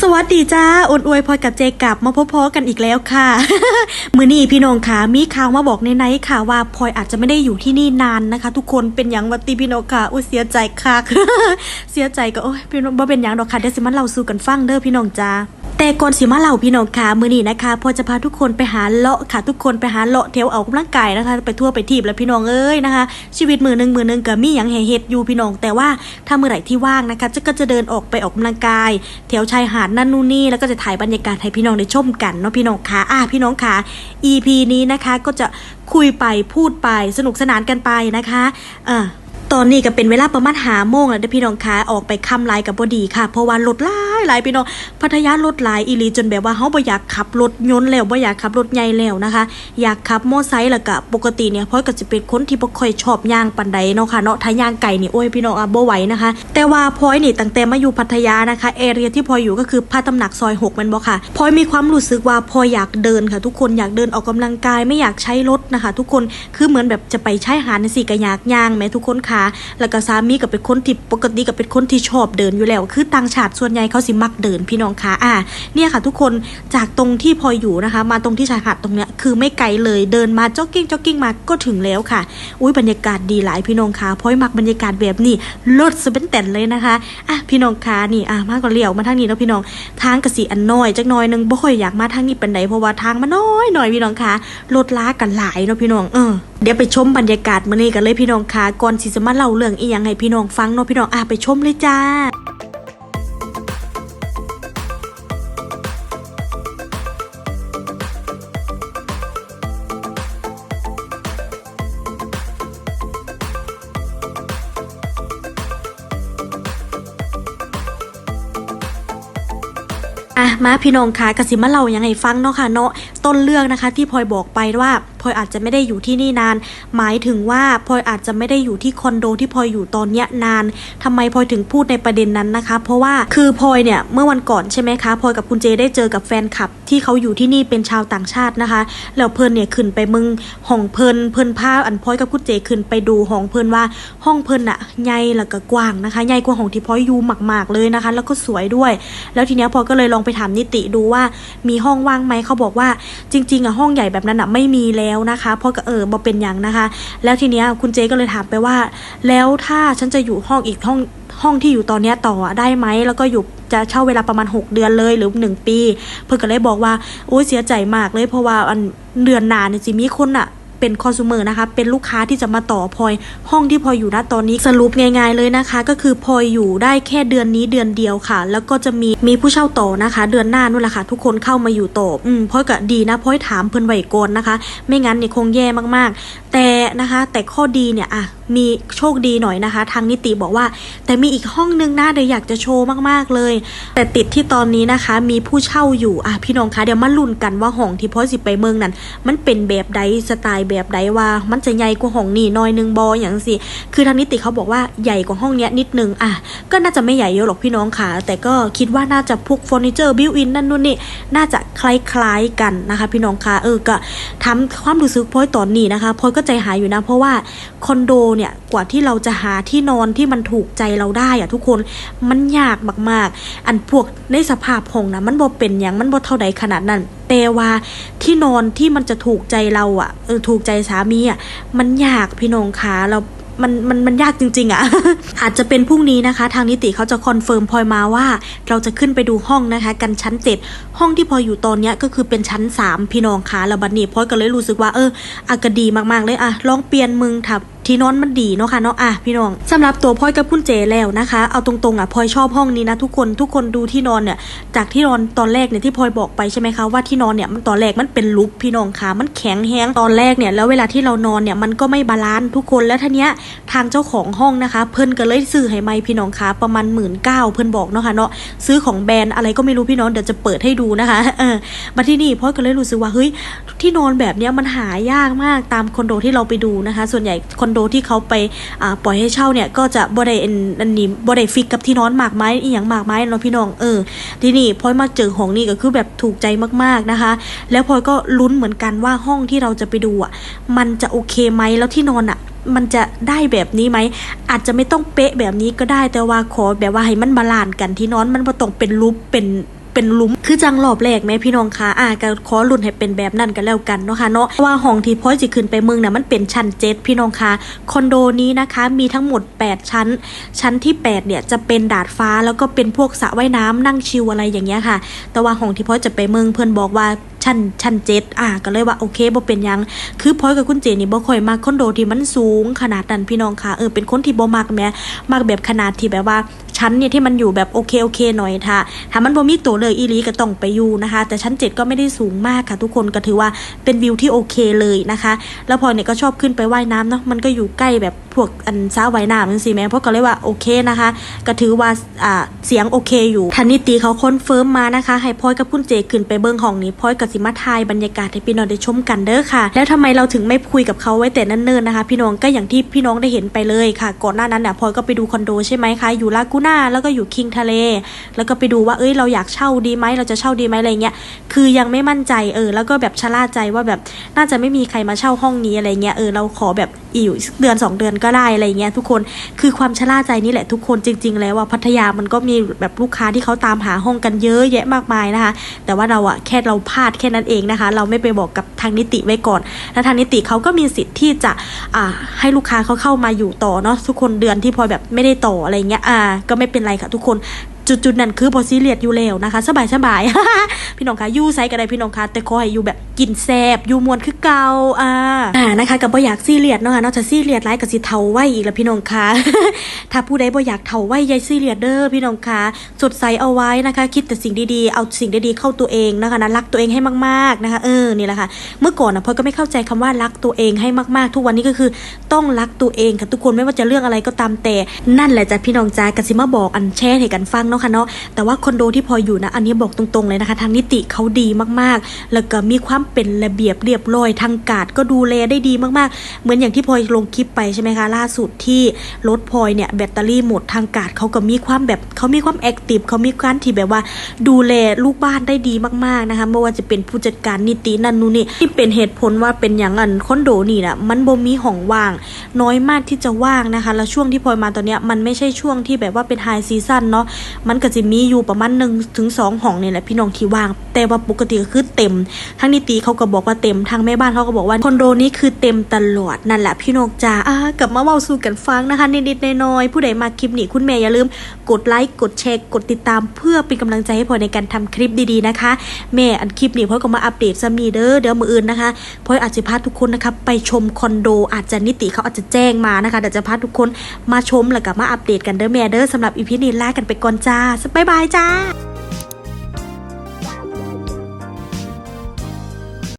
สวัสดีจ้าอดอวยพลอกับเจกับมาพบๆกันอีกแล้วค่ะ มือนี้พี่น้องค่ะมีข่าวมาบอกในไนท์ค่ะว่าพลอยอาจจะไม่ได้อยู่ที่นี่นานนะคะ ทุกคนเป็นอย่างวัตีพี่น้องค่ะอุ้ยเสียใจค่ะ เสียใจก็โอ้ยพี่น้องบ่เป็นอย่างดอกค่ะเดี๋ยวสิมันเราสู้กันฟังเด้อพี่น้องจ้า แต่ก่อนสิมาเล่าพี่น้องค่ะมือนี้นะคะพอจะพาทุกคนไปหาเลาะค่ะ ทุกคนไปหาเลาะเทวออกกำลังกายนะคะ ไปทั่วไปทีบแล้วพี่น้องเอ้ยนะคะ ชีวิตมือหนึ่งมือหนึ่งก็มีอย่างแห่เฮ็ดอยู่พี่น้อง แต่ว่าถ้ามือไหนที่ว่างนะคะจะก็จะเดินออกไปออกกำลังกายแถวชายหาดนั่นนู่นนี่แล้วก็จะถ่ายบรรยากาศให้พี่น้องได้ชมกันเนาะพี่น้องค่ะอะพี่น้องค่ะ EP นี้นะคะก็จะคุยไปพูดไปสนุกสนานกันไปนะคะเออ ตอนนี้ก็เป็นเวลาประมาณหาโมงแล้วเด้อพี่น้องคะออกไปคำไลายกับบดีค่ะ เพราะว่ารถหลายหลายพี่น้องพัทยารถหลายอีลีจนแบบว่าเฮาบ่อยากขับรถยนต์แล้วบ่อยากขับรถใหญ่แล้วนะคะ อยากขับมอไซค์แล้วก็ปกติเนี่ยพอยก็จะเป็นคนที่บ่ค่อยชอบย่างปานใดเนาะค่ะเนาะถ้าย่างไก่นี่โอ้ยพี่น้องอะบ่ไหวนะคะ แต่ว่าพลอยนี่ตั้งแต่มาอยู่พัทยานะคะเอเรียที่พลอยอยู่ก็คือพระตำหนักซอย6แมันบ่ค่ะพลอยมีความรู้สึกว่าพลอยอยากเดินค่ะ ทุกคนอยากเดินออกกำลังกายไม่อยากใช้รถนะคะ ทุกคนคือเหมือนแบบจะไปใช้หาดในสี่กระยากย่างแม้ทุกคนค่ะแล้วก็สามีก็เป็นคนที่ปกติก็เป็นคนที่ชอบเดินอยู่แล้ว คือต่างชาติส่วนใหญ่เขาสิมักเดินพี่น้องค่ะอะเนี่ยค่ะ ทุกคนจากตรงที่พอยอยู่นะคะ มาตรงที่ชายหาดตรงเนี้ยคือไม่ไกลเลยเดินมาจ็อกกิ้งจ็อกกิ้งมาก็ถึงแล้วค่ะ อุ้ยบรรยากาศดีหลายพี่น้องค่ะพอยมักบรรยากาศแบบนี้ลดสเปนแต่นเลยนะคะอะพี่น้องคะนี่อะมาก็เลี้ยวมาทางนี้แล้วพี่น้องทางกระสีอันน้อยจักน้อยนึงบ่ค่อยอยากมาทางนี้เป็นไดเพราะว่าทางมันน้อยหน่อยพี่น้องค่ะรถล้ากันหลายเนาะพี่น้องเออ เดี๋ยวไปชมบรรยากาศมื้อนี้กันเลยพี่น้องค่ะก่อนที่จะมาเล่าเรื่องอีหยังให้พี่น้องฟังเนาะพี่น้องอะไปชมเลยจ้าอะมาพี่น้องคะกสิมาเล่ายังไงฟังเนาะค่ะเนาะต้นเรื่องนะคะที่พลอยบอกไปว่าพลอยอาจจะไม่ได้อยู่ที่นี่นาน หมายถึงว่าพลอยอาจจะไม่ได้อยู่ที่คอนโดที่พลอยอยู่ตอนเนี้ยนานทำไมพลอยถึงพูดในประเด็นนั้นนะคะ เพราะว่าคือพลอยเนี่ยเมื่อวันก่อนใช่ไหมคะพลอยกับคุณเจได้เจอกับแฟนคลับ ที่เขาอยู่ที่นี่เป็นชาวต่างชาตินะคะ แล้วเพลินเนี่ยขึ้นไปมึงห้องเพลินเพลินพาอันพลอยกับคุณเจขึ้นไปดูห้องเพลินว่าห้องเพลินอะใหญ่แล้วก็กว้างนะคะใหญ่กว่าห้องที่พลอยอยู่มาก ๆเลยนะคะ แล้วก็สวยด้วย แล้วทีเนี้ยพลอยก็เลยลองไปถามนิติดูว่ามีห้องว่างไหมเขาบอกว่าจริงๆอะห้องใหญ่แบบนั้นอะไม่มีแล้วนะคะเพราะก็เออบอเป็นอย่างนะคะ แล้วทีเนี้ยคุณเจก็เลยถามไปว่า แล้วถ้าฉันจะอยู่ห้องอีกห้องห้องที่อยู่ตอนเนี้ยต่อได้ไหมแล้วก็อยู่จะเช่าเวลาประมาณ 6 เดือนเลยหรือ 1 ปี เพื่อนก็เลยบอกว่าโอ้ยเสียใจมากเลยเพราะว่าอันเดือนหนาเนี่ยสิมีคนอะ เป็นคอน sumer นะคะ เป็นลูกค้าที่จะมาต่อพลอยห้องที่พลอยอยู่ณตอนนี้สรุปง่ายๆเลยนะคะ ก็คือพลอยอยู่ได้แค่เดือนนี้เดือนเดียวค่ะ แล้วก็จะมีมีผู้เช่าต่อนะคะ เดือนหน้านู่นแหละค่ะ ทุกคนเข้ามาอยู่ต่ออืมพลอยก็ดีนะพลอยถามเพื่อนไหวก่อนนะคะ ไม่งั้นเนี่ยคงแย่มากๆ แต่นะคะ แต่ข้อดีเนี่ยอะ มีโชคดีหน่อยนะคะ ทางนิติบอกว่า แต่มีอีกห้องนึงนะเดี๋ยวอยากจะโชว์มากๆเลย แต่ติดที่ตอนนี้นะคะ มีผู้เช่าอยู่อะพี่น้องคะเดี๋ยวมาลุ้นกันว่าห้องที่พลอยสิไปเมืองนั้น มันเป็นแบบใดสไตล์แบบใดว่า มันจะใหญ่กว่าห้องนี่น้อยหนึงบออย่างสิคือทางนิติเขาบอกว่าใหญ่กว่าห้องเนี้ยนิดนึงอะก็น่าจะไม่ใหญ่เยอะหรอกพี่น้องค่ะ แต่ก็คิดว่าน่าจะพวกเฟอร์นิเจอร์บิวอินนั่นนู่นนี่น่าจะคล้ายๆกันนะคะ พี่น้องค่ะเออก็ทำความรู้สึกพลอยตอนนี้นะคะพลอยก็ใจหายอยู่นะเพราะว่าคอนโดเนี่ยกว่าที่เราจะหาที่นอนที่มันถูกใจเราได้อะทุกคนมันยากมากๆ อันพวกในสภาพห้องนะมันบ่เป็นอย่างมันบ่เท่าใดขนาดนั้นแต่ว่าที่นอนที่มันจะถูกใจเราอะ่ะเออถูกใจสามีอะ่ะมันยากพี่น้องคะเรามันมันมันยากจริง ๆอะ่ะ อาจจะเป็นพรุ่งนี้นะคะ ทางนิติเขาจะคอนเฟิร์มพลอยมาว่า เราจะขึ้นไปดูห้องนะคะ กันชั้น7ห้องที่พลอยอยู่ตอนเนี้ยก็คือเป็นชั้น3พี่น้องคะแล้วบัดนี้พลอยก็เลยรู้สึกว่าเอออากาดีมากๆเลยอะลองเปลี่ยนมึงถับที่นอนมันดีเนาะค่ะเนาะอะพี่น้องสำหรับตัวพลอยกับคุณเจแล้วนะคะ เอาตรงๆอะพลอยชอบห้องนี้นะทุกคนทุกคนดูที่นอนเนี่ยจากที่นอนตอนแรกเนี่ยที่พลอยบอกไปใช่ไหมคะว่าที่นอนเนี่ยมันตอนแรกมันเป็นลุกพี่น้องค่ะมันแข็งแห้งตอนแรกเนี่ยแล้วเวลาที่เรานอนเนี่ยมันก็ไม่บาลานซ์ทุกคนแล้วทีเนี้ยทางเจ้าของห้องนะคะ เพิ่นก็เลยซื้อให้ไม่พี่น้องค่ะประมาณหมื่นเก้าเพิ่นบอกเนาะค่ะเนาะซื้อของแบรนด์อะไรก็ไม่รู้พี่น้องเดี๋ยวจะเปิดให้ดูนะคะเออมาที่นี่พลอยก็เลยรู้สึกว่าเฮ้ยที่นอนแบบเนี้ยมันหายากมากตามคอนโดที่เราไปดูนะคะ ส่วนใหญ่คอนนโดที่เขาไปอ่าปล่อยให้เช่าเนี่ยก็จะบ่ได้อันอันนี้บ่ได้ฟิกกับที่นอนหมากไม้อีหยังหมากไม้เนาะพี่น้องเออที่นี่พลอยมาเจอห้องนี้ก็คือแบบถูกใจมากๆนะคะ แล้วพลอยก็ลุ้นเหมือนกันว่าห้องที่เราจะไปดูอะมันจะโอเคไหมแล้วที่นอนอะมันจะได้แบบนี้ไหม อาจจะไม่ต้องเป๊ะแบบนี้ก็ได้แต่ว่าขอแบบว่าให้มันบาลานซ์กันที่นอนมันบ่ต้องเป็นรูปเป็น เป็นหลุม คือจังรอบแรกแม่พี่น้องคะอ่าก็ขอรุ่นให้เป็นแบบนั้นกันแล้วกันเนาะค่ะเนาะว่าห้องที่พลอยสิขึ้นไปเมืองน่ะมันเป็นชั้นเจ็ดพี่น้องคะคอนโดนี้นะคะมีทั้งหมด 8 ชั้น ชั้นที่ 8 เนี่ยจะเป็นดาดฟ้าแล้วก็เป็นพวกสระว่ายน้ำนั่งชิลอะไรอย่างเงี้ยค่ะ แต่ว่าห้องที่พลอยจะไปเมืองเพื่อนบอกว่าชั้นชั้นเจ็ดอะก็เลยว่าโอเคบ่เป็นยัง คือพอยกับคุณเจนี่บ่ค่อยมักคอนโดที่มันสูงขนาดนั้นพี่น้องค่ะเออเป็นคนที่บ่มักแหม้มักแบบขนาดที่แบบว่า ชั้นเนี่ยที่มันอยู่แบบโอเคโอเคหน่อยค่ะถ้ามันบ่มีตัวเลยอีลีก็ต้องไปอยู่นะคะ แต่ชั้นเจ็ดก็ไม่ได้สูงมากค่ะ ทุกคนก็ถือว่าเป็นวิวที่โอเคเลยนะคะ แล้วพอเนี่ยก็ชอบขึ้นไปว่ายน้ำเนาะมันก็อยู่ใกล้แบบพวกอันสระว่ายน้ำจังซี่แม่เพราะก็เลยว่าโอเคนะคะ ก็ถือว่าอ่าเสียงโอเคอยู่ทันนิตีเขาคอนเฟิร์มมานะคะให้พอยกับคุณเจขึ้นไปเบิ้งห้องนี้พอยกับสิมาทายบรรยากาศให้พี่น้องได้ชมกันเด้อค่ะ แล้วทำไมเราถึงไม่คุยกับเขาไว้แต่นิ่นๆนะคะ พี่น้องก็อย่างที่พี่น้องได้เห็นไปเลยค่ะ ก่อนหน้านั้นเนี่ยพอยก็ไปดูคอนโดใช่ไหมคะอยู่ลากูน่าแล้วก็อยู่คิงทะเล แล้วก็ไปดูว่าเอ้ยเราอยากเช่าดีไหมเราจะเช่าดีไหมอะไรเงี้ยคือยังไม่มั่นใจเออ แล้วก็แบบชะล่าใจว่าแบบน่าจะไม่มีใครมาเช่าห้องนี้อะไรเงี้ยเออเราขอแบบอยู่เดือนสองเดือนก็ได้อะไรเงี้ยทุกคนคือความชะล่าใจนี่แหละทุกคนจริง ๆ แล้วว่าพัทยามันก็มีแบบลูกค้าที่เขาตามหาห้องกันเยอะแยะมากมายนะคะ แต่ว่าเราอะแค่เราพลาดแค่นั้นเองนะคะ เราไม่ไปบอกกับทางนิติไว้ก่อน แล้วทางนิติเขาก็มีสิทธิ์ที่จะอ่าให้ลูกค้าเขาเข้ามาอยู่ต่อเนาะทุกคนเดือนที่พอแบบไม่ได้ต่ออะไรเงี้ยอ่าก็ไม่เป็นไรค่ะทุกคน จุดๆนั้นคือบอซีเรียสอยู่แล้วนะคะ สบายสบายๆพี่น้องคะยู่ไซส์ก็ได้พี่น้องคะแต่ขอให้อยู่แบบกินแซบอยู่มวนคือเก่าอ่าอ่านะคะกับบ่อยากซีเรียสเนาะค่ะนอกจากซีเรียสไลฟ์กับสิเทาไว้อีกแล้วพี่น้องคะถ้าผู้ใดบ่อยากเทาไว้ยายซีเรียสเด้อพี่น้องคะสดใสเอาไว้นะคะ คิดแต่สิ่งดีๆเอาสิ่งดีๆเข้าตัวเองนะคะนะรักตัวเองให้มากๆนะคะเออนี่แหละค่ะ เมื่อก่อนนะพลอยก็ไม่เข้าใจคำว่ารักตัวเองให้มากๆ ทุกวันนี้ก็คือต้องรักตัวเองค่ะทุกคนไม่ว่าจะเรื่องอะไรก็ตามแต่นั่นแหละจ้ะพี่น้องจ้ากสิมาบอกอันแชร์ให้กันฟังเนาะค่ะเนาะแต่ว่าคอนโดที่พลอยอยู่นะอันนี้บอกตรงๆเลยนะคะ ทางนิติเขาดีมากๆ แล้วก็มีความเป็นระเบียบเรียบร้อยทางการก็ดูแลได้ดีมากๆ เหมือนอย่างที่พลอยลงคลิปไปใช่ไหมคะล่าสุดที่รถพลอยเนี่ยแบตเตอรี่หมดทางการเขาก็มีความแบบเขามีความแอคทีฟเขามีการที่แบบว่าดูแลลูกบ้านได้ดีมากๆนะคะไม่ว่าจะเป็นผู้จัดการนิตินันนูนนี่ที่เป็นเหตุผลว่าเป็นอย่างอันคอนโดนี่นะมันบ่มีห้องว่าง น้อยมากที่จะว่างนะคะ แล้วช่วงที่พลอยมาตอนเนี้ยมันไม่ใช่ช่วงที่แบบว่าเป็นไฮซีซั่นเนาะมันก็จะมีอยู่ประมาณหนึ่งถึงสองห้องเนี่ยแหละพี่น้องที่ว่าง แต่ว่าปกติก็คือเต็มทางนิติเขาก็บอกว่าเต็มทางแม่บ้านเขาก็บอกว่าคอนโดนี้คือเต็มตลอดนั่นแหละพี่น้องจ้าอ่ากลับมาเว้าสู่กันฟังนะคะนิดๆน้อยๆผู้ใดมาคลิปนี้คุณแม่อย่าลืม กดไลค์กดแชร์กดติดตามเพื่อเป็นกำลังใจให้พลอยในการทำคลิปดีๆนะคะ แม่อันคลิปนี้พลอยก็มาอัปเดตซัมนีเด้อเดี๋ยวมืออื่นนะคะพลอยอาจจะพาทุกคนนะคะไปชมคอนโด อาจจะนิติเขาอาจจะแจ้งมานะคะเดี๋ยวจะพาทุกคนมาชมแล้วก็มาอัปเดตกันเด้อแม่เด้อสำหรับอีพีนี้ลากันไปก่อนจ้าสบ๊ายบายจ้า